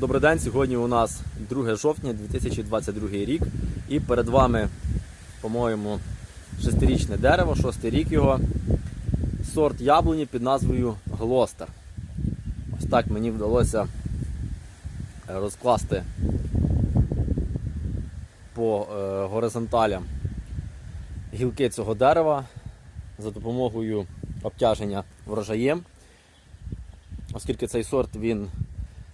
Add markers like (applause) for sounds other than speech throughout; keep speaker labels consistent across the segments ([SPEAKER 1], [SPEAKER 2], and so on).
[SPEAKER 1] Добрий день. Сьогодні у нас 2 жовтня 2022 рік. І перед вами, по-моєму, шестирічне дерево, шостий рік його. Сорт яблуні під назвою Глостер. Ось так мені вдалося розкласти по е, горизонталям гілки цього дерева за допомогою обтяження врожаєм. Оскільки цей сорт він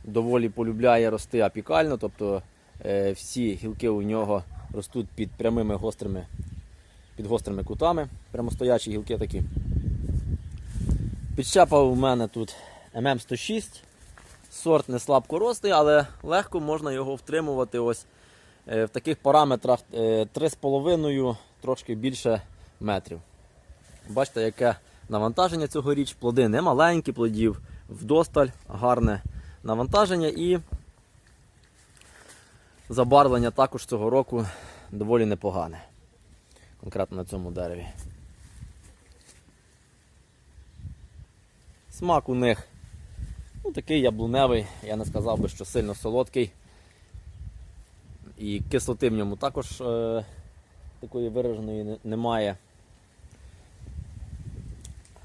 [SPEAKER 1] доволі полюбляє рости апікально, тобто е, всі гілки у нього ростуть під прямими гострими, під гострими кутами, прямостоячі гілки такі. Підщепа у мене тут ММ106. Сорт не слабкоростий, але легко можна його втримувати ось е, в таких параметрах е, 3,5 трошки більше метрів. Бачите, яке навантаження цьогоріч. Плоди не маленькі, плодів вдосталь, гарне навантаження і забарвлення також цього року доволі непогане. Конкретно на цьому дереві. Смак у них ну, такий яблуневий, я не сказав би, що сильно солодкий. І кислоти в ньому також е, такої вираженої немає.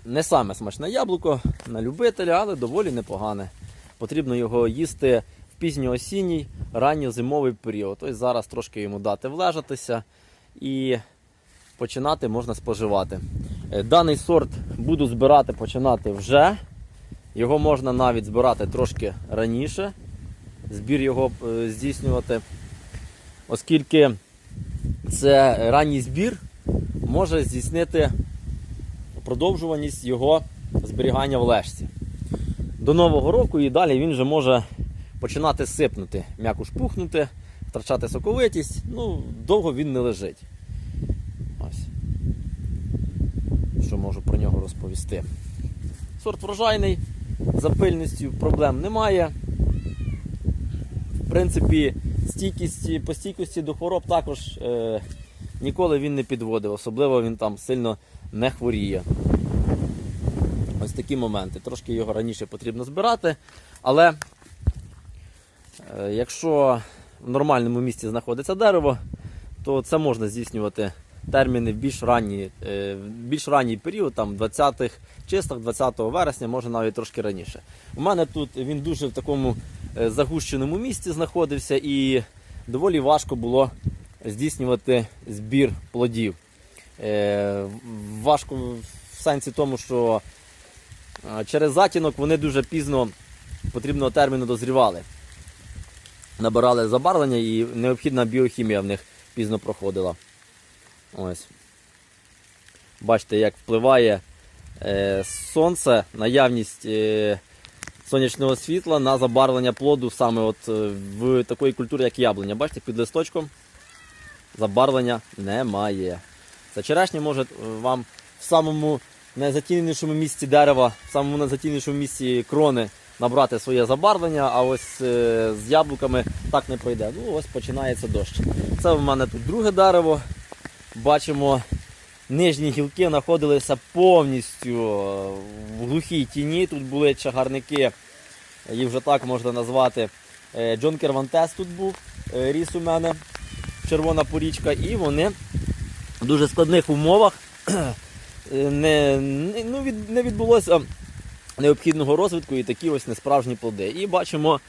[SPEAKER 1] Не саме смачне яблуко на любителя, але доволі непогане. Потрібно його їсти в пізньоосінній, ранньозимовий період. Ось зараз трошки йому дати влежатися і починати можна споживати. Е, Даний сорт буду збирати починати вже. Його можна навіть збирати трошки раніше, збір його е, здійснювати, оскільки це ранній збір може здійснити продовжуваність його зберігання в лежці. До Нового року і далі він вже може починати сипнути, м'яко шпухнути, втрачати соковитість. Ну, довго він не лежить. Ось. Що можу про нього розповісти. Сорт врожайний, за пильністю проблем немає. В принципі, стійкість, по стійкості до хвороб також е, ніколи він не підводив, особливо він там сильно не хворіє. Ось такі моменти. Трошки його раніше потрібно збирати, але е, якщо в нормальному місці знаходиться дерево, то це можна здійснювати терміни в більш ранній, е, в більш ранній період, там 20-х числах, 20 вересня, може навіть трошки раніше. У мене тут він дуже в такому е, загущеному місці знаходився і доволі важко було здійснювати збір плодів. Важко в сенсі тому, що через затінок вони дуже пізно потрібного терміну дозрівали. Набирали забарвлення і необхідна біохімія в них пізно проходила. Ось. Бачите, як впливає е, сонце, наявність е, сонячного світла на забарвлення плоду саме от е, в такої культури, як яблуня. Бачите, під листочком забарвлення немає. Це черешня може е, вам в самому найзатіннішому місці дерева, в самому найзатіннішому місці крони набрати своє забарвлення, а ось е, з яблуками так не пройде. Ну ось починається дощ. Це в мене тут друге дерево. Бачимо, нижні гілки знаходилися повністю е, в глухій тіні. Тут були чагарники, їх вже так можна назвати. Е, Джон Кервантес тут був, ріс у мене, червона порічка, і вони в дуже складних умовах не, не, ну, від, не відбулося необхідного розвитку і такі ось несправжні плоди. І бачимо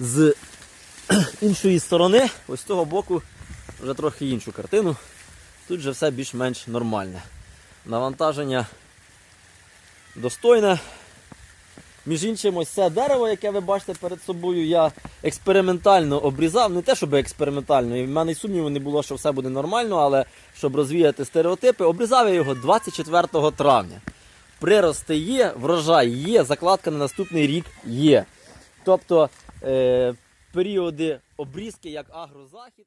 [SPEAKER 1] з (clears throat) іншої сторони, ось з того боку, вже трохи іншу картину. Тут же все більш-менш нормальне. Навантаження достойне. Між іншим, ось це дерево, яке ви бачите перед собою, я експериментально обрізав. Не те, щоб експериментально, і в мене й сумніву не було, що все буде нормально, але щоб розвіяти стереотипи, обрізав я його 24 травня. Прирости є, врожай є, закладка на наступний рік є. Тобто е, періоди обрізки як агрозахід.